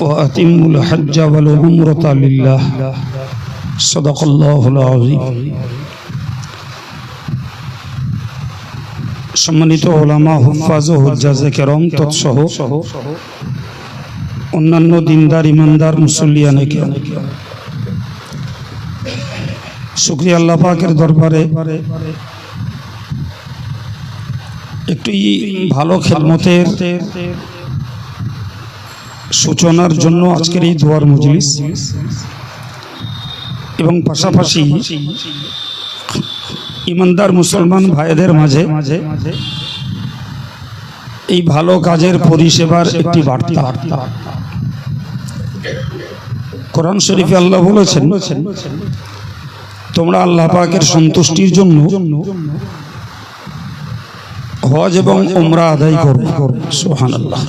وأتم الحج والعمرة لله صدق الله العظيم সম্মানিত ওলামা হুফাজ ও হুজ্জাজে কেরম তৎসহ অন্যান্য দিনদার ইমানদার মুসল্লিয়ানে কেরম শুক্রিয়া আল্লাহ পাকের দরবারে একটু ই ভালো খেদমতের সূচনার জন্য আজকের এই দোয়ার মজলিস। এবং পাশাপাশি ইমানদার মুসলমান ভাইদের মাঝে মাঝে এই ভালো কাজের পরিষেবার একটি বার্তা। কোরআন শরীফে আল্লাহ বলেছেন, তোমরা আল্লাহ পাকের সন্তুষ্টির জন্য হজ এবং ওমরা আদায় করো। সোহান আল্লাহ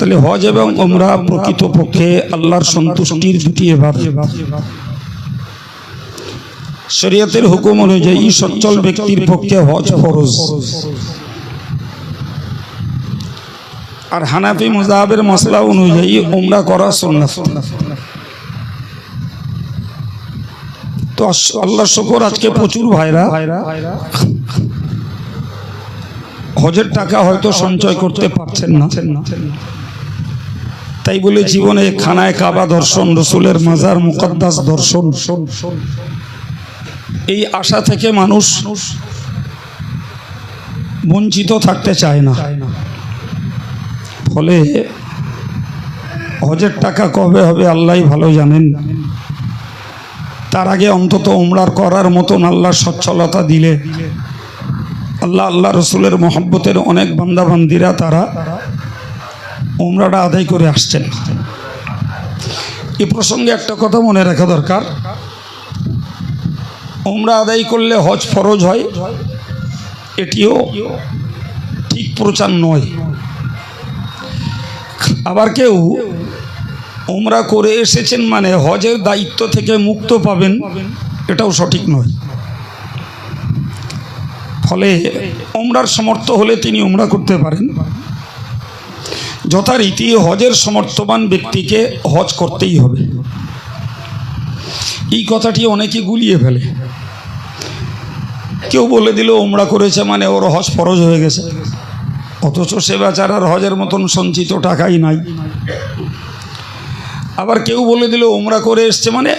তাহলে হজ এবং ওমরা প্রকৃতপক্ষে আল্লাহর সন্তুষ্টির দুটি এবার শরীয়তের হুকুম অনুযায়ী সচ্ছল ব্যক্তির পক্ষে হজ ফরজ। আর হানাফি মুজাহাবের মশলা অনুযায়ী উমরা করা সুন্নাত। তো আল্লাহ শকর আজকে প্রচুর ভাইরা। হজের টাকা হয়তো সঞ্চয় করতে পারছেন না। তাই বলে জীবনে খানায় কাবা দর্শন, রসুলের মাজার, মুকদ্দাস দর্শন। এই আশা থেকে মানুষ বঞ্চিত থাকতে চায় না। ফলে হজের টাকা কবে হবে আল্লাহ ভালো জানেন। তার আগে অন্তত উমরার করার মতন আল্লাহ সচ্ছলতা দিলে। আল্লাহ আল্লাহ রসুলের মহব্বতের অনেক বান্দাবান্দিরা তারা উমরাটা আদায় করে আসছেন। এ প্রসঙ্গে একটা কথা মনে রাখা দরকার। ওমরা আদায় করলে হজ ফরজ হয়, এটিও ঠিক প্রচার নয়। আবার কেউ ওমরা করে এসেছেন মানে হজের দায়িত্ব থেকে মুক্ত পাবেন, এটাও সঠিক নয়। ফলে ওমরার সমর্থ হলে তিনি ওমরা করতে পারেন। যথারীতি হজের সমর্থবান ব্যক্তিকে হজ করতেই হবে। এই কথাটি অনেকে গুলিয়ে ফেলে। কেউ বলে দিল ওমরা করেছে মানে ওর হজ ফরজ হয়ে গেছে। অথচ সে বেচারার হজের মতন সঞ্চিত টাকাই নাই। আবার কেউ বলে দিল ওমরা করে এসছে মানে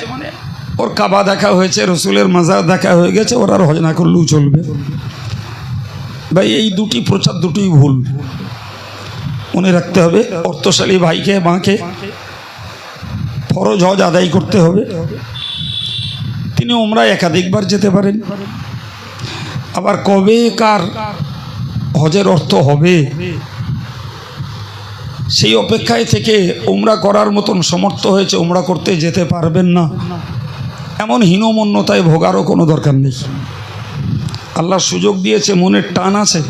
ওর কাবা দেখা হয়েছে, রসুলের মাজার দেখা হয়ে গেছে, ওর আর হজ না করলেও চলবে। ভাই, এই দুটি প্রচার দুটোই ভুল। মনে রাখতে হবে, অর্থশালী ভাইকে, মাকে ফরজ হজ আদায় করতে হবে। তিনি ওমরা একাধিকবার যেতে পারেন। আবার কবে কার হজের অর্থ হবে, সেই অপেক্ষায় থেকে ওমরা করার মতন সমর্থ হয়েছে ওমরা করতে যেতে পারবেন না। এমন হীনমন্যতায় ভোগারও কোনো দরকার নেই। আল্লাহ সুযোগ দিয়েছে, মনের টান আছে।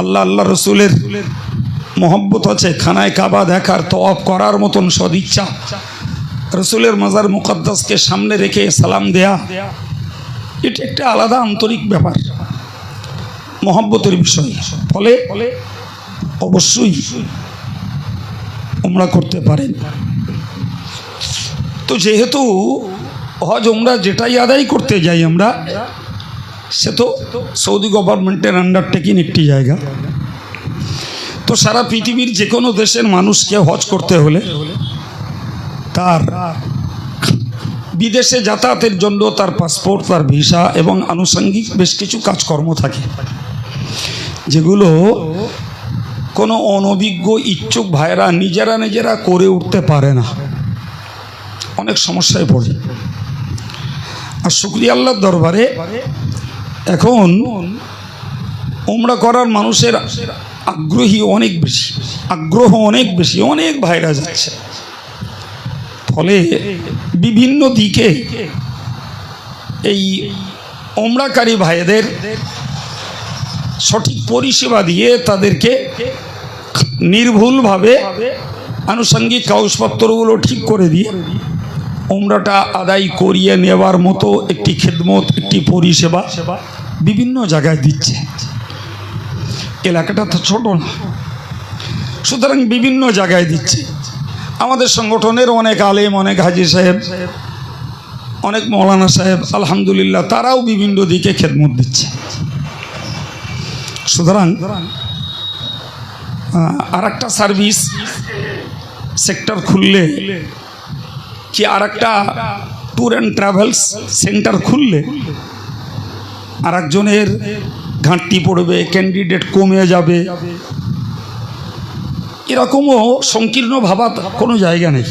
আল্লাহ আল্লাহ রসুলের মহব্বত আছে, খানায় কাবা দেখার তফ করার মতন সদিচ্ছা। রসুলের মাজার মুকদ্দাসকে সামনে রেখে সালাম দেয়া, এটা একটা আলাদা আন্তরিক ব্যাপার। মহব্বতের বিষয়। ফলে অবশ্যই ওমরা করতে পারেন। তো যেহেতু হজ ওমরা যেটাই আদায় করতে যাই আমরা, সে তো সৌদি গভর্নমেন্টের আন্ডারটেকিং একটি জায়গা। তো সারা পৃথিবীর যে কোনো দেশের মানুষকে হজ করতে হলে তার বিদেশে যাতায়াতের জন্য তার পাসপোর্ট, তার ভিসা এবং আনুষঙ্গিক বেশ কিছু কাজকর্ম থাকে। যেগুলো কোনো অনভিজ্ঞ ইচ্ছুক ভাইরা নিজেরা নিজেরা করে উঠতে পারে না। অনেক সমস্যায় পড়ে। আর শুক্রিয়া আল্লাহর দরবারে এখন উমরা করার মানুষের আগ্রহী অনেক বেশি, আগ্রহ অনেক বেশি, অনেক ভাইরা যাচ্ছে ফলে বিভিন্ন দিকে এই ওমরাকারী ভাইদের সঠিক পরিষেবা দিয়ে তাদেরকে নির্ভুলভাবে আনুষঙ্গিক কাগজপত্রগুলো ঠিক করে দিয়ে ওমরাটা আদায় করিয়ে নেওয়ার মতো একটি খেদমত, একটি পরিষেবা বিভিন্ন জায়গায় দিচ্ছে। এলাকাটা তো ছোট না। সুতরাং বিভিন্ন জায়গায় দিচ্ছে। আমাদের সংগঠনের অনেক আলেম, অনেক হাজি সাহেব, অনেক মৌলানা সাহেব, আলহামদুলিল্লাহ, তারাও বিভিন্ন দিকে খেদমত দিচ্ছে। সুতরাং আর একটা সার্ভিস সেক্টর খুললে, কি আর একটা ট্যুর অ্যান্ড ট্রাভেলস সেন্টার খুললে আর একজনের ঘাটতি পড়বে ক্যান্ডিডেট কমে যাবে। এরকমও সংকীর্ণ ভাবা কোনো জায়গা নেই।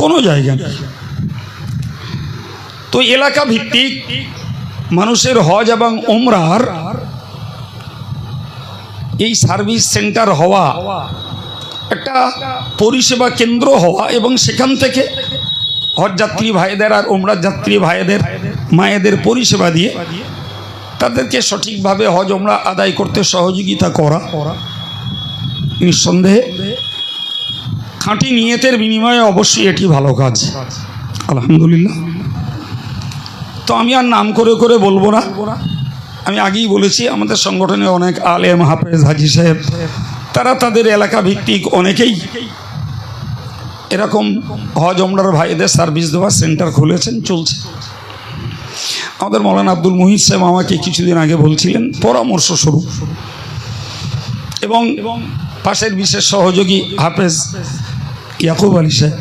কোনো জায়গা নেই। তো এলাকা ভিত্তিক মানুষের হজ এবং ওমরার এই সার্ভিস সেন্টার হওয়া, একটা পরিষেবা কেন্দ্র হওয়া এবং সেখান থেকে হজ যাত্রী ভাইদের আর ওমরা যাত্রী ভাইদের, মায়েদের পরিষেবা দিয়ে তাদেরকে সঠিকভাবে হজ ওমরা আদায় করতে সহযোগিতা করা। নিঃসন্দেহে খাঁটি নিয়তের বিনিময়ে অবশ্যই এটি ভালো কাজ। আলহামদুলিল্লাহ। তো আমি আর নাম করে করে বলব না। আমি আগেই বলেছি, আমাদের সংগঠনে অনেক আলেম, হাফেজ, হাজি সাহেব, তারা তাদের এলাকা ভিত্তিক অনেকেই এরকম হজ ওমরার ভাইদের সার্ভিস দেওয়ার সেন্টার খুলেছেন, চলছে। আমাদের মৌলানা আব্দুল মুহিদ সাহেব আমাকে কিছুদিন আগে বলছিলেন, পরামর্শ স্বরূপ। এবং পাশের বিশেষ সহযোগী হাফেজ ইয়াকুব আলী সাহেব।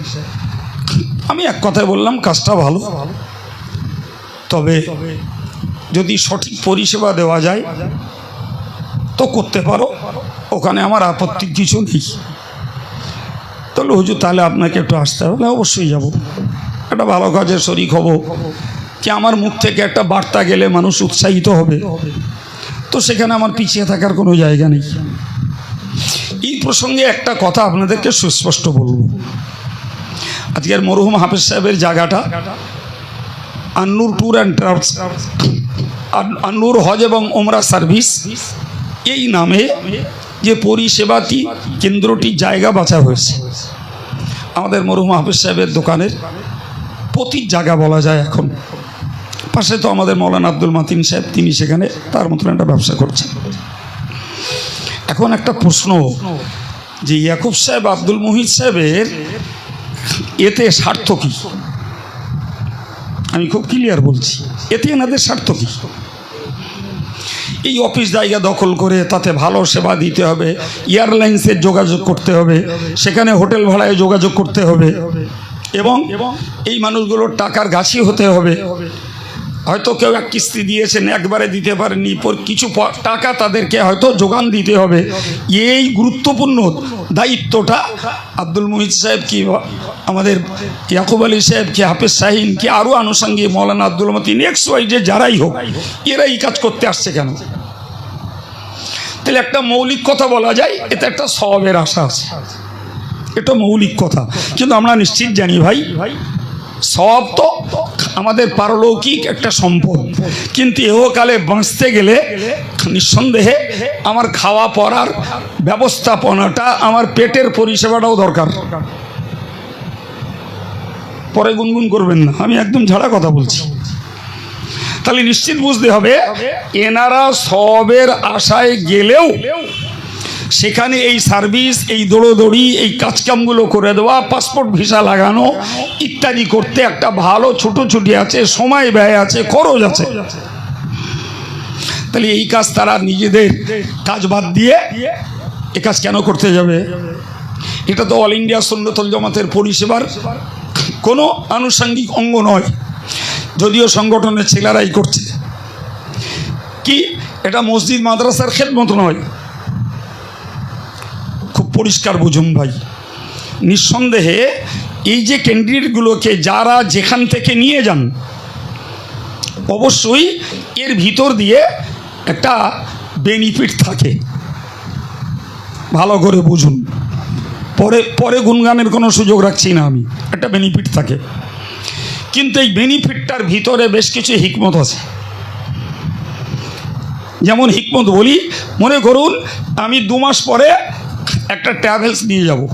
আমি এক কথায় বললাম, কাজটা ভালো। তবে যদি সঠিক পরিষেবা দেওয়া যায়, তো করতে পারো। ওখানে আমার আপত্তি কিছু নেই। তাহলে হুজুর, তাহলে আপনাকে একটু আসতে হবে। অবশ্যই যাব। একটা ভালো কাজের শরিক হব। কি আমার মুখ থেকে একটা বার্তা গেলে মানুষ উৎসাহিত হবে? তো সেখানে আমার পিছিয়ে থাকার কোনো জায়গা নেই। এই প্রসঙ্গে একটা কথা আপনাদেরকে সুস্পষ্ট বলব। আজকের মরহুম হাফেজ সাহেবের জায়গাটা Annur tour and travels Annur হজ এবং ওমরা সার্ভিস, এই নামে যে পরিষেবাটি কেন্দ্রটি জায়গা বাছা হয়েছে। আমাদের মরহুম হাফিজ সাহেবের দোকানের প্রতি জায়গা বলা যায় এখন। পাশে তো আমাদের মৌলানা আব্দুল মাতিন সাহেব, তিনি সেখানে তার মতন একটা ব্যবসা করছেন। এখন একটা প্রশ্ন, যে ইয়াকুব সাহেব, আব্দুল মুহিদ সাহেবের এতে স্বার্থ কী? আমি খুব ক্লিয়ার বলছি, এতে এনাদের স্বার্থ কী? এই অফিস জায়গা দখল করে তাতে ভালো সেবা দিতে হবে, এয়ারলাইন্সের যোগাযোগ করতে হবে, সেখানে হোটেল ভাড়ায় যোগাযোগ করতে হবে, এবং এই মানুষগুলোর টাকার গাছি হতে হবে। হয়তো কেউ এক কিস্তি দিয়েছেন, একবারে দিতে পারেনি পর কিছু টাকা তাদেরকে হয়তো যোগান দিতে হবে। এই গুরুত্বপূর্ণ দায়িত্বটা আব্দুল মুহিদ সাহেব কি, আমাদের ইয়াকুব আলী সাহেব কি, হাফেজ শাহিন কি, আরও আনুষঙ্গিক মৌলানা আব্দুল মতিন এক্স ওয়াই যে যারাই হোক, এরা এই কাজ করতে আসছে কেন? তাহলে একটা মৌলিক কথা বলা যায়, এতে একটা সবের আশা আছে। এটা মৌলিক কথা। কিন্তু আমরা নিশ্চিত জানি ভাই ভাই সব তো আমাদের পারলৌকিক একটা সম্পদ। কিন্তু এহকালে বাঁচতে গেলে নিঃসন্দেহে আমার খাওয়া পড়ার ব্যবস্থাপনাটা, আমার পেটের পরিষেবাটাও দরকার। পরে গুনগুন করবেন না, আমি একদম ঝাড়া কথা বলছি। তাহলে নিশ্চিত বুঝতে হবে, এনারা সবের আশায় গেলেও সেখানে এই সার্ভিস, এই দৌড়োদৌড়ি, এই কাজকামগুলো করে দেওয়া, পাসপোর্ট ভিসা লাগানো, ইত্যাদি করতে একটা ভালো ছুটোছুটি আছে, সময় ব্যয় আছে, খরচ আছে। তাহলে এই কাজ তারা নিজেদের কাজ বাদ দিয়ে এ কাজ কেন করতে যাবে? এটা তো অল ইন্ডিয়া সুন্নতল জমাতের পরিষেবার কোনো আনুষঙ্গিক অঙ্গ নয়। যদিও সংগঠনের ছেলেরাই করছে। কি? এটা মসজিদ মাদ্রাসার খেদমত নয়। পরিষ্কার বুঝুন ভাই। নিঃসন্দেহে এই যে ক্যান্ডিডেটগুলোকে যারা যেখান থেকে নিয়ে যান, অবশ্যই এর ভিতর দিয়ে একটা বেনিফিট থাকে। ভালো করে বুঝুন। পরে পরে গুণগানের কোনো সুযোগ রাখছি না আমি, একটা বেনিফিট থাকে। কিন্তু এই বেনিফিটটার ভিতরে বেশ কিছু হিকমত আছে। যেমন হিকমত বলি, মনে করুন, আমি দু মাস পরে একটা ট্রাভেলস নিয়ে যাব।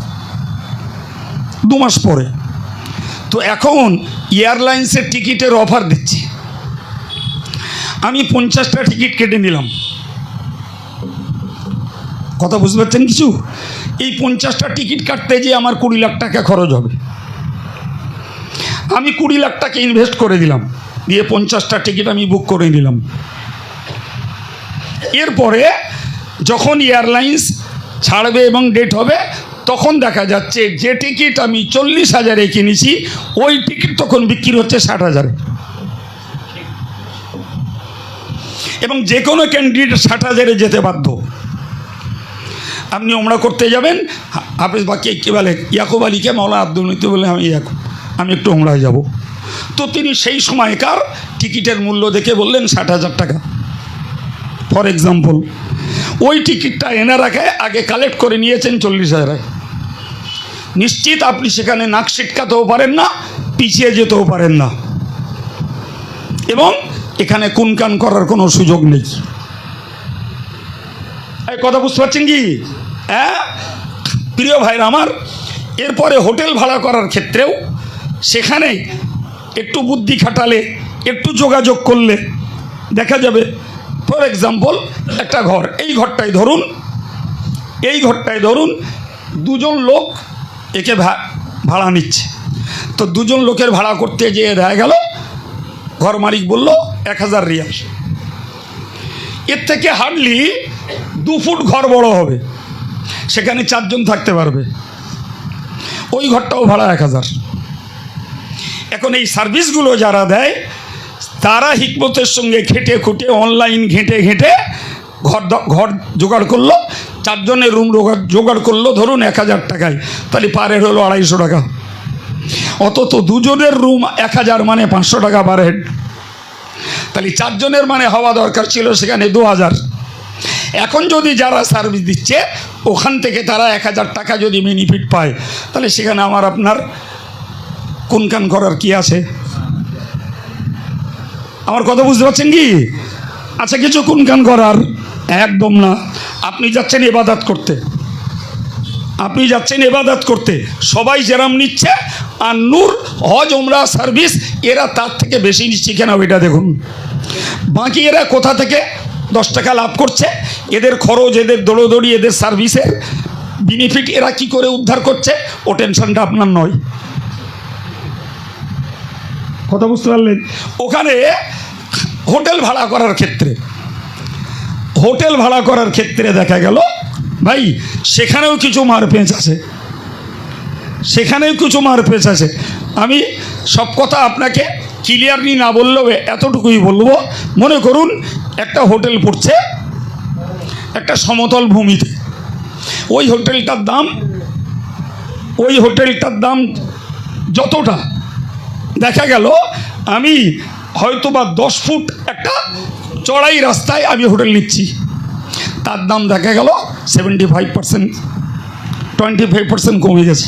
দু মাস পরে। তো এখন এয়ারলাইন্সের টিকিটের অফার দিচ্ছে। আমি পঞ্চাশটা টিকিট কেটে নিলাম। কথা বুঝতে পারছেন কিছু? এই পঞ্চাশটা টিকিট কাটতে যে আমার কুড়ি লাখ টাকা খরচ হবে। আমি কুড়ি লাখ টাকা ইনভেস্ট করে দিলাম। দিয়ে পঞ্চাশটা টিকিট আমি বুক করে নিলাম। এরপরে যখন এয়ারলাইন্স ছাড়বে এবং ডেট হবে, তখন দেখা যাচ্ছে যে টিকিট আমি চল্লিশ হাজারে কিনেছি, ওই টিকিট তখন বিক্রি হচ্ছে ষাট হাজারে। এবং যে কোনো ক্যান্ডিডেট ষাট হাজারে যেতে বাধ্য। আপনি ওমরা করতে যাবেন, হাফেজ বাকি কী বলে, ইয়াকুব আলীকে মাওলা আব্দুল মৃত্যু বলে আমি ইয়াকুব, আমি একটু ওমরায় যাব। তো তিনি সেই সময়কার টিকিটের মূল্য দেখে বললেন ষাট হাজার টাকা। ফর এক্সাম্পল ওই টিকিটটা এনে রাখায় আগে কালেক্ট করে নিয়েছেন চল্লিশ হাজারায় নিশ্চিত আপনি সেখানে নাক সিটকাতেও পারেন না, পিছিয়ে যেতেও পারেন না। এবং এখানে কুনকান করার কোনো সুযোগ নেই। কথা বুঝতে পারছেন কি? হ্যাঁ? প্রিয় ভাইরা আমার, এরপরে হোটেল ভাড়া করার ক্ষেত্রেও সেখানে একটু বুদ্ধি খাটালে, একটু যোগাযোগ করলে দেখা যাবে ফর এক্সাম্পল একটা ঘর। এই ঘরটাই ধরুন, এই ঘরটায় ধরুন, দুজন লোক একে ভাড়া নিচ্ছে। তো দুজন লোকের ভাড়া করতে যেয়ে দেখা গেল, ঘর মালিক বলল, এক হাজার রিয়াল। এর থেকে হার্ডলি দু ফুট ঘর বড় হবে। সেখানে চারজন থাকতে পারবে। ওই ঘরটাও ভাড়া এক হাজার। এখন এই সার্ভিসগুলো যারা দেয় তারা হিকমতের সঙ্গে ঘেটে খুঁটে অনলাইন ঘেঁটে ঘেঁটে ঘর ঘর জোগাড় করল। চারজনের রুম জোগাড় করল, ধরুন এক হাজার টাকায়। তাহলে পারের হলো আড়াইশো টাকা। অত তো দুজনের রুম এক হাজার মানে পাঁচশো টাকা পার হেড তাহলে চারজনের মানে হওয়া দরকার ছিল সেখানে দু হাজার। এখন যদি যারা সার্ভিস দিচ্ছে, ওখান থেকে তারা এক হাজার টাকা যদি বেনিফিট পায়, তাহলে সেখানে আমার আপনার কোনখান করার কি আছে? আমার কথা বুঝতে পারছেন কি? আচ্ছা কিছু কোনখান করার একদম না। আপনি যাচ্ছেন এবাদাত করতে। আপনি যাচ্ছেন এবাদাত করতে। সবাই যেরাম নিচ্ছে, আর নূর, হজ ওমরা সার্ভিস, এরা তার থেকে বেশি নিচ্ছে কেন এটা দেখুন। বাকি এরা কোথা থেকে দশ টাকা লাভ করছে? এদের খরচ, এদের দৌড়োদৌড়ি, এদের সার্ভিসের বেনিফিট এরা কি করে উদ্ধার করছে? ও টেনশনটা আপনার নয়। কথা বুঝতে পারলেন? ওখানে হোটেল ভাড়া করার ক্ষেত্রে, হোটেল ভাড়া করার ক্ষেত্রে দেখা গেল, ভাই, সেখানেও কিছু মার মারপেঁচ আছে। সেখানেও কিছু মার মারপেঁচ আছে। আমি সব কথা আপনাকে ক্লিয়ারলি না বললেও এতটুকুই বলব। মনে করুন, একটা হোটেল পড়ছে, একটা সমতল ভূমিতে। ওই হোটেলটার দাম, ওই হোটেলটার দাম যতটা দেখা গেল, আমি হয়তো বা দশ ফুট একটা চড়াই রাস্তায় আমি হোটেল নিচ্ছি। তার দাম দেখা গেল seventy five percent twenty five percent কমে গেছে।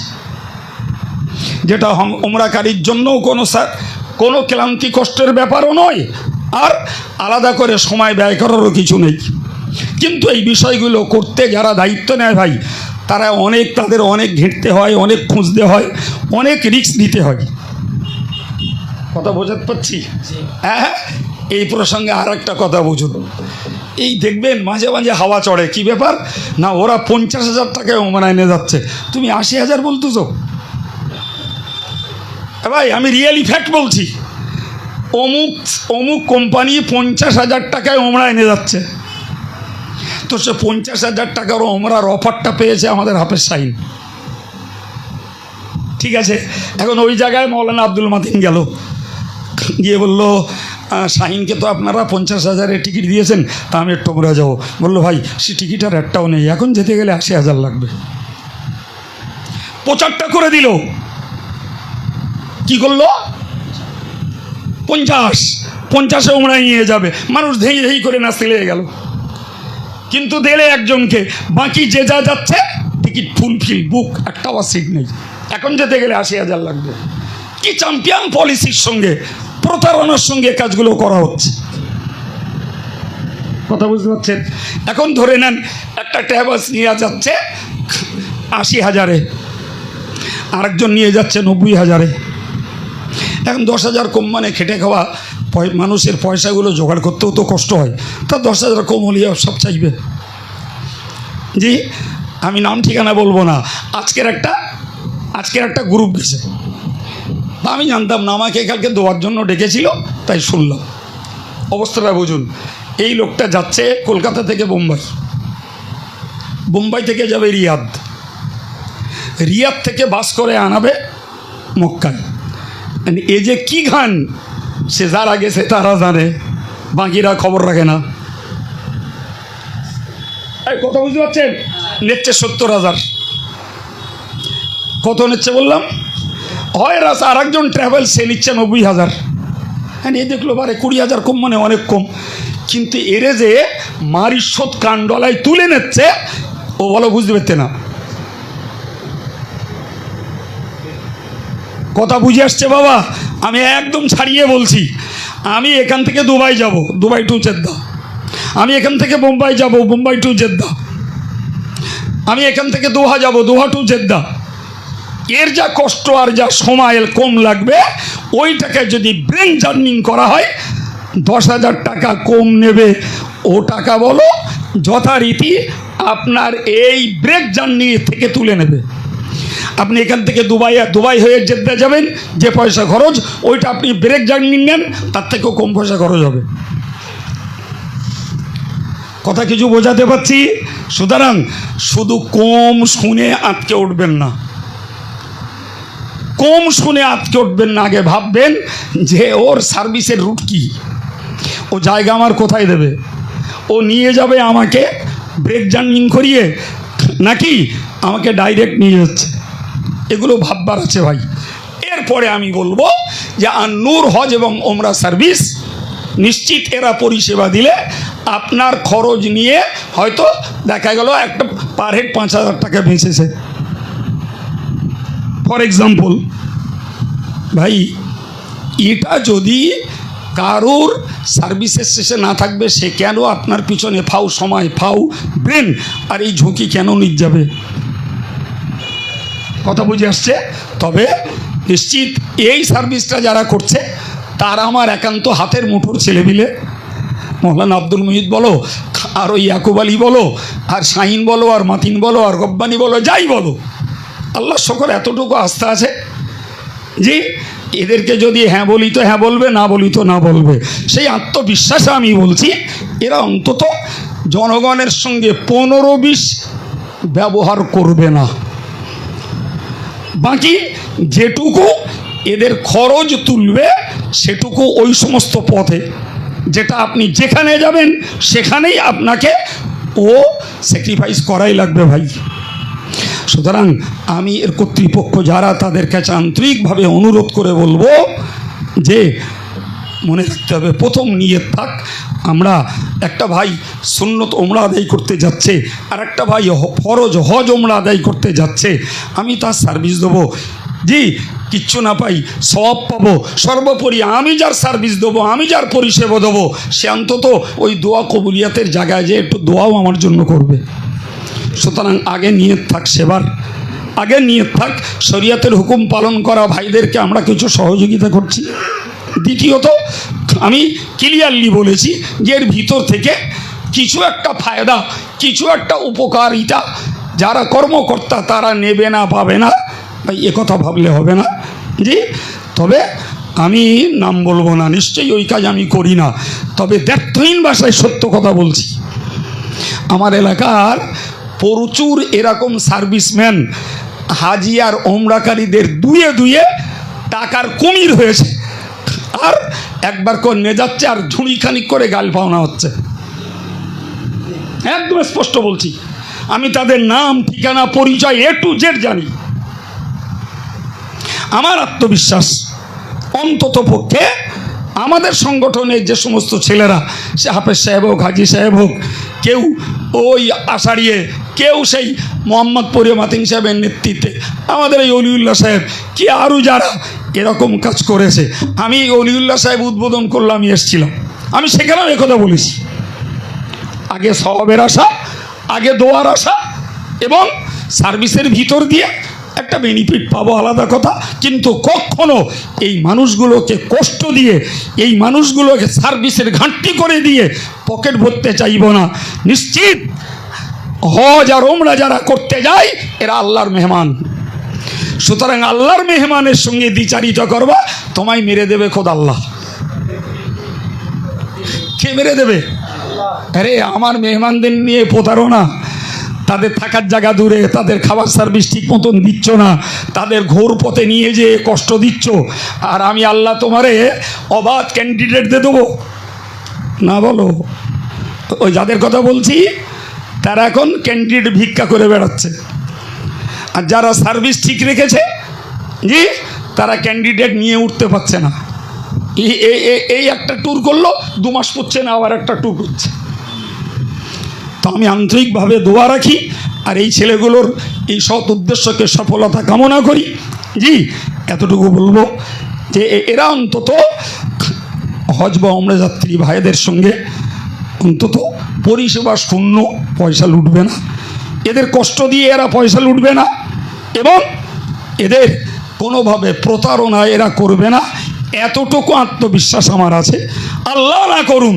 যেটা ওমরাকারীর জন্যও কোনো স্যার কোনো ক্লান্তি কষ্টের ব্যাপারও নয়, আর আলাদা করে সময় ব্যয় করারও কিছু নেই। কিন্তু এই বিষয়গুলো করতে যারা দায়িত্ব নেয় ভাই, তারা অনেক তাদের অনেক ঘেঁটতে হয়, অনেক খুঁজতে হয়, অনেক রিস্ক নিতে হয়। কথা বোঝাতে পারছি? হ্যাঁ এই প্রসঙ্গে আর একটা কথা বুঝুন। এই দেখবেন মাঝে মাঝে হাওয়া চড়ে কি ব্যাপার? না ওরা পঞ্চাশ হাজার টাকায় ওমানা এনে যাচ্ছে। তুমি আশি হাজার বলতেছো? ভাই আমি রিয়েলি ফ্যাক্ট বলছি। অমুক অমুক কোম্পানি পঞ্চাশ হাজার টাকায় ওমরা এনে যাচ্ছে। তো সে পঞ্চাশ হাজার টাকার ওমরার অফারটা পেয়েছে আমাদের হাফেজ সাইন ঠিক আছে? এখন ওই জায়গায় মৌলানা আব্দুল মাতিন গেল। গিয়ে বলল "আহ, শাহিনকে তো আপনারা পঞ্চাশ হাজারের টিকিট দিয়েছেন তা আমি একটু যাব। বলল ভাই সে টিকিট আর একটাও নেই এখন যেতে গেলে আশি হাজার লাগবে। প্রচারটা করে দিল। কি করল? পঞ্চাশ। পঞ্চাশে উমরায় নিয়ে যাবে। মানুষ ধেই ধেই করে নাচতে লেগে গেল। কিন্তু দিলে একজনকে বাকি যে যা যাচ্ছে টিকিট ফুলফিল বুক একটাও সিট নেই। এখন যেতে গেলে আশি হাজার লাগবে। কি চ্যাম্পিয়ন পলিসির সঙ্গে, প্রতারণার সঙ্গে কাজগুলো করা হচ্ছে। কথা বুঝতে পারছেন? এখন ধরে নেন, একটা ট্যাবাস নিয়ে যাচ্ছে আশি হাজারে, আরেকজন নিয়ে যাচ্ছে নব্বই হাজারে। এখন দশ হাজার কম মানে খেটে খাওয়া মানুষের পয়সাগুলো জোগাড় করতেও তো কষ্ট হয়। তা দশ হাজার কম হলে সব চাইবে। জি, আমি নাম ঠিকানা বলব না। আজকের একটা আজকের একটা গ্রুপ গেছে। আমি জানতাম না, আমাকে কালকে দেওয়ার জন্য ডেকেছিল, তাই শুনলাম। অবস্থাটা বুঝুন, এই লোকটা যাচ্ছে কলকাতা থেকে বোম্বাই। বোম্বাই থেকে যাবে রিয়াদ। রিয়াদ থেকে বাস করে আনাবে মক্কায়। এ যে কি গান সে যার যারা গেছে তারা জানে, বাকিরা খবর রাখে না। কথা বুঝতে পারছেন? নিচ্ছে সত্তর হাজার। কত নিচ্ছে বললাম? হয় রাস আর একজন ট্রাভেল সে নিচ্ছে নব্বই হাজার। হ্যাঁ এ দেখল, বারে কুড়ি হাজার কম মানে অনেক কম। কিন্তু এরে যে মারিশোধ কাণ্ডলায় তুলে নিচ্ছে, ও বলো বুঝতে পারতে না। কথা বুঝে আসছে বাবা? আমি একদম ছাড়িয়ে বলছি। আমি এখান থেকে দুবাই যাব, দুবাই টু জেদ্দা। আমি এখান থেকে বোম্বাই যাব, বোম্বাই টু জেদ্দা। আমি এখান থেকে দোহা যাব, দোহা টু জেদ্দা। এর যা কষ্ট আর যা সময় কম লাগবে, ওইটাকে যদি ব্রেন জার্নিং করা হয়, দশ হাজার টাকা কম নেবে। ও টাকা বলো, যথারীতি আপনার এই ব্রেক জার্নি থেকে তুলে নেবে। আপনি এখান থেকে দুবাই দুবাই হয়ে জেদ্দা যাবেন, যে পয়সা খরচ, ওইটা আপনি ব্রেক জার্নি নেন, তার থেকেও কম পয়সা খরচ হবে। কথা কিছু বোঝাতে পারছি? সুতরাং শুধু কম শুনে আটকে উঠবেন না। কম শুনে আটকে উঠবেন না, আগে ভাববেন যে ওর সার্ভিসের রুট কি। ও জায়গা আমার কোথায় দেবে? ও নিয়ে যাবে আমাকে ব্রেক জার্নিং করিয়ে, নাকি আমাকে ডাইরেক্ট নিয়ে যাচ্ছে? এগুলো ভাববার আছে ভাই। এরপরে আমি বলব যে, আর নূর হজ এবং ওমরা সার্ভিস নিশ্চিত এরা পরিষেবা দিলে আপনার খরচ নিয়ে হয়তো দেখা গেল একটা পার হেড পাঁচ হাজার টাকা বেঁচেছে। ফর এক্সাম্পল ভাই, এটা যদি কারোর সার্ভিসের শেষে না থাকবে, সে কেন আপনার পিছনে ফাউ সময়, ফাউ ব্রেন আর এই ঝুঁকি কেন নিয়ে যাবে? কথা বুঝে আসছে? তবে নিশ্চিত এই সার্ভিসটা যারা করছে, তারা আমার একান্ত হাতের মুঠোর ছেলেপিলে। মৌলানা আব্দুল মুহিদ বলো, আর ওই ইয়াকুব আলী বলো, আর শাহিন বলো, আর মাতিন বলো, আর রব্বানি বলো, যাই বলো। আল্লাহ সকল এতটুকু আস্থা আছে? যে এদেরকে যদি হ্যাঁ বলি তো হ্যাঁ বলবে, না বলি তো না বলবে। সেই আত্মবিশ্বাসে আমি বলছি, এরা অন্তত জনগণের সঙ্গে পনেরো বিশ ব্যবহার করবে না। বাকি যেটুকু এদের খরচ তুলবে, সেটুকু ওই সমস্ত পথে। যেটা আপনি যেখানে যাবেন, সেখানেই আপনাকে ও স্যাক্রিফাইস করাই লাগবে ভাই। সুতরাং আমি এর কর্তৃপক্ষ যারা তাদের কাছে আন্তরিকভাবে অনুরোধ করে বলব যে মনে রাখতে হবে, প্রথম নিয়ে থাক, আমরা একটা ভাই সুন্নত ওমরা আদায় করতে যাচ্ছে আর একটা ভাই ফরজ হজ ওমরা আদায় করতে যাচ্ছে, আমি তার সার্ভিস দেবো। জি, কিচ্ছু না পাই সব পাবো। সর্বোপরি আমি যার সার্ভিস দেবো, আমি যার পরিষেবা দেবো, সে অন্তত ওই দোয়া কবুলিয়াতের জায়গায় যে একটু দোয়াও আমার জন্য করবে। সুতরাং আগে নিয়ে থাক সেবার। আগে নিয়ে থাক, শরীয়তের হুকুম পালন করা ভাইদেরকে আমরা কিছু সহযোগিতা করছি। দ্বিতীয়ত, আমি ক্লিয়ারলি বলেছি যে এর ভিতর থেকে কিছু একটা ফায়দা, কিছু একটা উপকারিতা যারা কর্মকর্তা তারা নেবে না, পাবে না। ভাই কথা ভাবলে হবে না। জি, তবে আমি নাম বলব না, নিশ্চয়ই ওই কাজ আমি করি না। তবে দ্ব্যর্থহীন ভাষায় সত্য কথা বলছি। আমার এলাকার প্রচুর এরকম সার্ভিসম্যান হাজি আর ওমরাকারীদের দুয়ে দুয়ে টাকার কুমির হয়েছে। আর একবার করে নিয়ে যাচ্ছে আর ঝুড়ি খানিক করে গাল পাওনা হচ্ছে। একদম স্পষ্ট বলছি। আমি তাদের নাম, ঠিকানা, পরিচয় এ টু জেড জানি। আমার আত্মবিশ্বাস অন্তত পক্ষে আমাদের সংগঠনের যে সমস্ত ছেলেরা, সে হাফেজ সাহেব হোক, হাজি সাহেব হোক, কেউ ওই আষাঢ়িয়ে কেউ সেই মোহাম্মদপুরে মাতিন সাহেবের নেতৃত্বে। আমাদের এই অলিউল্লাহ সাহেব, কি আরও যারা এরকম কাজ করেছে? আমি অলিউল্লাহ সাহেব উদ্বোধন করলাম এসছিলাম। আমি সেখানেও একথা বলেছি। আগে সবের আশা, আগে দোয়ার আশা এবং সার্ভিসের ভিতর দিয়ে একটা বেনিফিট পাবো আলাদা কথা। কিন্তু কখনো এই মানুষগুলোকে কষ্ট দিয়ে, এই মানুষগুলোকে সার্ভিসের ঘাটতি করে দিয়ে পকেট ভরতে চাইব না। নিশ্চিত হজ আর ওমরা যারা করতে যায়, এরা আল্লাহর মেহমান। সুতরাং আল্লাহর মেহমানের সঙ্গে দ্বিচারিত করবা, তোমায় মেরে দেবে খোদ আল্লাহ। কে মেরে দেবে? আরে, আমার মেহমানদের নিয়ে প্রতারণা। তাদের থাকার জায়গা দূরে, তাদের খাবার সার্ভিস ঠিক মতন দিচ্ছ না। তাদের ঘোর পথে নিয়ে যে কষ্ট দিচ্ছ। আর আমি আল্লাহ তোমারে অবাধ ক্যান্ডিডেট দিয়ে দেবো। না বলো, ওই যাদের কথা বলছি তারা এখন ক্যান্ডিডেট ভিক্ষা করে বেড়াচ্ছে। আর যারা সার্ভিস ঠিক রেখেছে, জি, তারা ক্যান্ডিডেট নিয়ে উঠতে পারছে না। এই একটা ট্যুর করল, দু মাস করছে না, আবার একটা ট্যুর করছে। তো আমি আন্তরিকভাবে দোয়া রাখি, আর এই ছেলেগুলোর এই সৎ উদ্দেশ্যকে সফলতা কামনা করি। জি, এতটুকু বলব যে এরা অন্তত হজ বা অমরা যাত্রী ভাইদের সঙ্গে অন্তত পরিষেবা শূন্য, পয়সা লুটবে না। এদের কষ্ট দিয়ে এরা পয়সা লুটবে না এবং এদের কোনোভাবে প্রতারণা এরা করবে না। এতটুকু আত্মবিশ্বাস আমার আছে। আল্লাহ না করুন,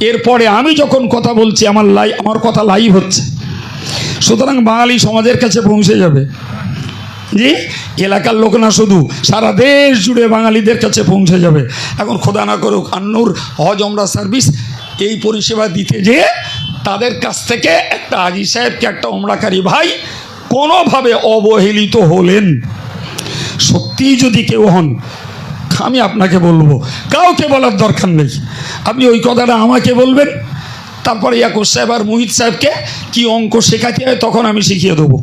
এরপরে আমি যখন কথা বলছি, আমার লাই আমার কথা লাইভ হচ্ছে। সুতরাং বাঙালি সমাজের কাছে পৌঁছে যাবে। জি, এলাকার লোক না শুধু, সারা দেশ জুড়ে বাঙালিদের কাছে পৌঁছে যাবে। এখন খোদা না করুক, আন্নুর হজ অমরা সার্ভিস এই পরিষেবা দিতে যেয়ে তাদের কাছ থেকে একটা হাজি সাহেবকে একটা ওমরাকারী ভাই কোনোভাবে অবহেলিত হলেন। সত্যিই যদি কেউ হন, আমি আপনাকে বলব, কাউকে বলার দরকার নেই। আপনি ওই কথাটা আমাকে বলবেন, তারপরে ইয়াকুব সাহেব আর মুহিত সাহেবকে কি অঙ্ক শেখাতে হয় তখন আমি শিখিয়ে দেবো।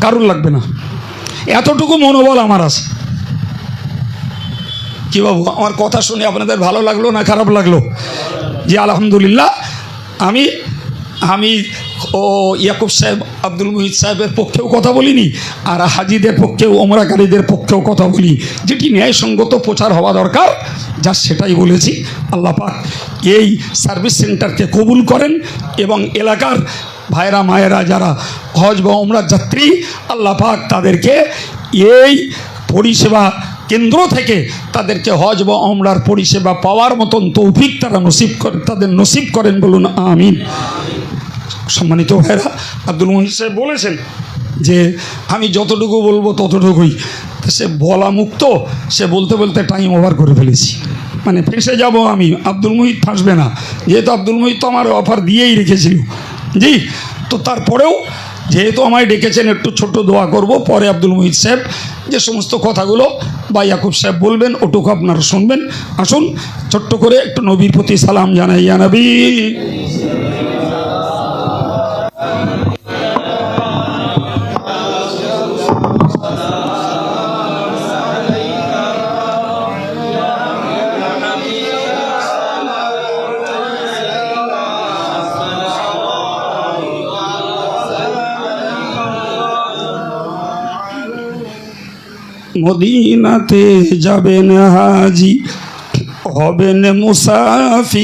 কারুর লাগবে না। এতটুকু মনোবল আমার আছে। কি বাবু, আমার কথা শুনে আপনাদের ভালো লাগল না খারাপ লাগল? জি আলহামদুলিল্লাহ, আমি আমি ও ইয়াকুব সাহেব, আব্দুল মুহিদ সাহেবের পক্ষেও কথা বলিনি, আর হাজিদের পক্ষেও, ওমরাকারীদের পক্ষেও কথা বলি যেটি ন্যায়সঙ্গত প্রচার হওয়া দরকার, যা সেটাই বলেছি। আল্লাহ পাক এই সার্ভিস সেন্টারকে কবুল করেন এবং এলাকার ভাইরা মায়েরা যারা হজ বা ওমরার যাত্রী, আল্লাহ পাক তাদেরকে এই পরিষেবা কেন্দ্র থেকে তাদেরকে হজ বা অমরার পরিষেবা পাওয়ার মতন তৌফিক তারা নসিব করেন তাদের নসিব করেন বলুন, আমিন। সম্মানিত ভাইরা আব্দুল মহিদ সাহেব বলেছেন যে, আমি যতটুকু বলব ততটুকুই। সে বলা মুক্ত, সে বলতে বলতে টাইম ওভার করে ফেলেছি। মানে ফেঁসে যাব আমি, আব্দুল মুহিত ফাঁসবে না। যেহেতু আব্দুল মুহিত তো আমার অফার দিয়েই রেখেছিল। জি, তো তারপরেও যেহেতু আমায় ডেকেছেন, একটু ছোট্ট দোয়া করব। পরে আব্দুল মুহিদ সাহেব যে সমস্ত কথাগুলো বা ইয়াকুব সাহেব বলবেন, ওটুকু আপনারা শুনবেন। আসুন, ছোট্ট করে একটু নবীর প্রতি সালাম জানাই জানাবি মদিনাতে যাবেন হাজি, হবেন মুসাফির।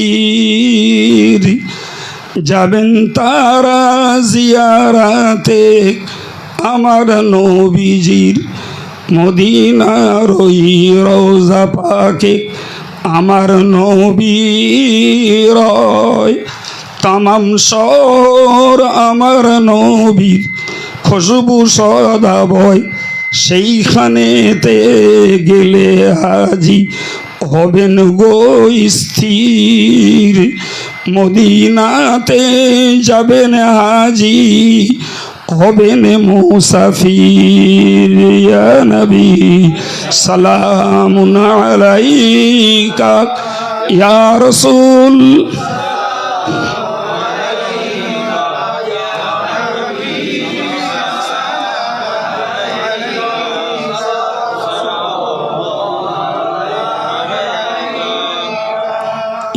যাবেন তারা জিয়ারাতে আমার নবীজির মদিনার ওই রোজা পাকে। আমার নবীর তামাম শহর আমার নবীর, খুশবু সদা বয়। সেইখানেতে গেলে আজি হবেন গো স্থির। মদিনাতে যাবেন হাজি হবেন মুসাফির। নবী, সালামুন আলাইকা। ইয়া রাসূল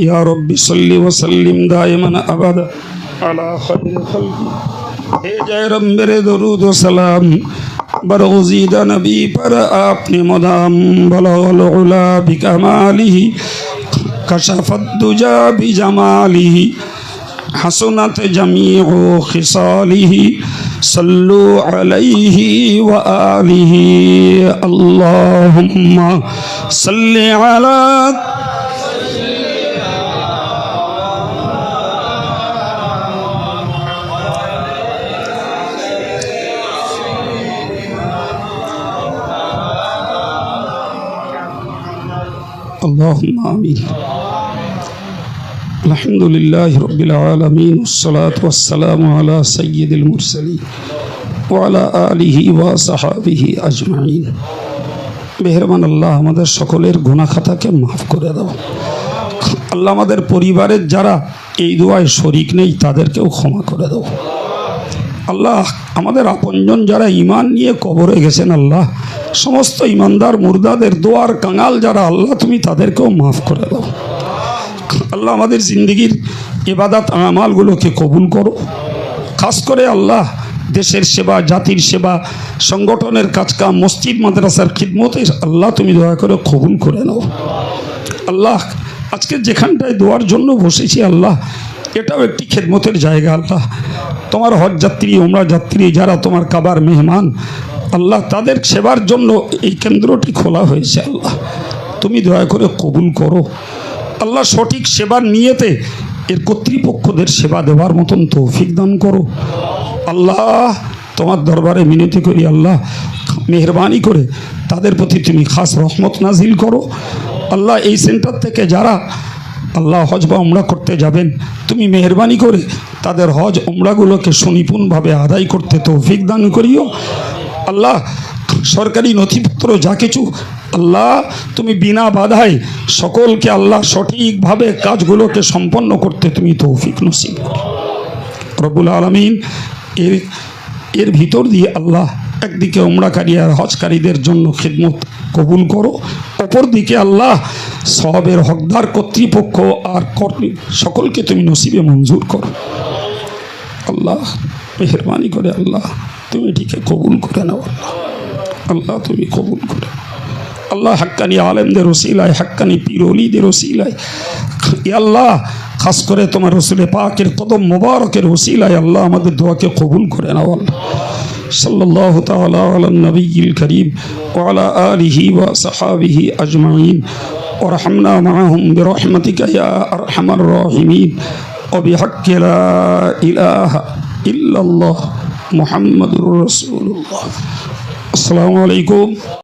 يا رب صل وسلم دائما أبدا على خير خلقي اے جائے رب میرے درود و سلام برغزیدہ نبی پر آپ نے مدام بلغ العلا بکمالی کشفت دجا بجمالی حسنت جميع خصاله صلوا عليه وآله اللهم صل على اللهم آمين الحمد لله رب العالمين والصلاة والسلام على سيد المرسلين وعلى آله وصحابه أجمعين মেহরবান আল্লাহ আমাদের সকলের গুনাহ খাতাকে মাফ করে দাও আল্লাহ আমাদের পরিবারের যারা এই দোয়ায় শরিক নেই তাদেরকেও ক্ষমা করে দাও আল্লাহ, আমাদের আপনজন যারা ইমান নিয়ে কবরে গেছেন আল্লাহ, সমস্ত ইমানদার মুর্দাদের দোয়ার কাঙাল যারা আল্লাহ, তুমি তাদেরকেও মাফ করে দাও। আল্লাহ আমাদের জিন্দগির এবাদাত আমালগুলোকে কবুল করো। খাস করে আল্লাহ, দেশের সেবা, জাতির সেবা, সংগঠনের কাজকাম, মসজিদ, মাদ্রাসার খিদমতে আল্লাহ, তুমি দয়া করে কবুল করে নাও। আল্লাহ, আজকে যেখানটায় দোয়ার জন্য বসেছি আল্লাহ এটাও একটি খেদমতের জায়গা, আল্লাহ। তোমার হজ যাত্রী ওমরা যাত্রী, যারা তোমার কাবার মেহমান, আল্লাহ, তাদের সেবার জন্য এই কেন্দ্রটি খোলা হয়েছে, আল্লাহ। তুমি দয়া করে কবুল করো। আল্লাহ, সঠিক সেবার নিয়েতে এর কর্তৃপক্ষদের সেবা দেওয়ার মতন তৌফিক দান করো। আল্লাহ, তোমার দরবারে মিনতি করি, আল্লাহ, মেহরবানি করে তাদের প্রতি তুমি খাস রহমত নাজিল করো। আল্লাহ, এই সেন্টার থেকে যারা আল্লাহ হজ বা উমরা করতে যাবেন, তুমি মেহরবানি করে তাদের হজ উমরাগুলোকে সুনিপুণভাবে আদায় করতে তৌফিক দান করিও। আল্লাহ, সরকারি নথিপত্র যা কিছু, আল্লাহ, তুমি বিনা বাধায় সকলকে আল্লাহ সঠিকভাবে কাজগুলোকে সম্পন্ন করতে তুমি তৌফিক নসিব রবুল আলমিন, এর এর ভিতর দিয়ে আল্লাহ একদিকে উমরাকারী আর হজকারীদের জন্য খিদমত কবুল করো। অপর দিকে আল্লাহ সবের হকদার কর্তৃপক্ষ আর কর্মী সকলকে তুমি নসিবে মঞ্জুর করো। আল্লাহ মেহরবানি করে আল্লাহ, তুমি এটিকে কবুল করে নাও আল্লাহ। আল্লাহ তুমি কবুল করে আল্লাহ হাক্কানি আলেমদের ওসিলায়, হাক্কানি পিরলিদের ওসিলায় আল্লাহ, খাস করে তোমার রসুলে পাকের কদম মোবারকের ওসিলায় আল্লাহ আমাদের দোয়াকে কবুল করে নাও আল্লাহ। صلى الله تعالى على النبي الكريم وعلى آله وصحابه أجمعين. ورحمنا معهم برحمتك يا أرحم الراحمين. وبحق لا إله إلا الله محمد رسول الله. السلام عليكم.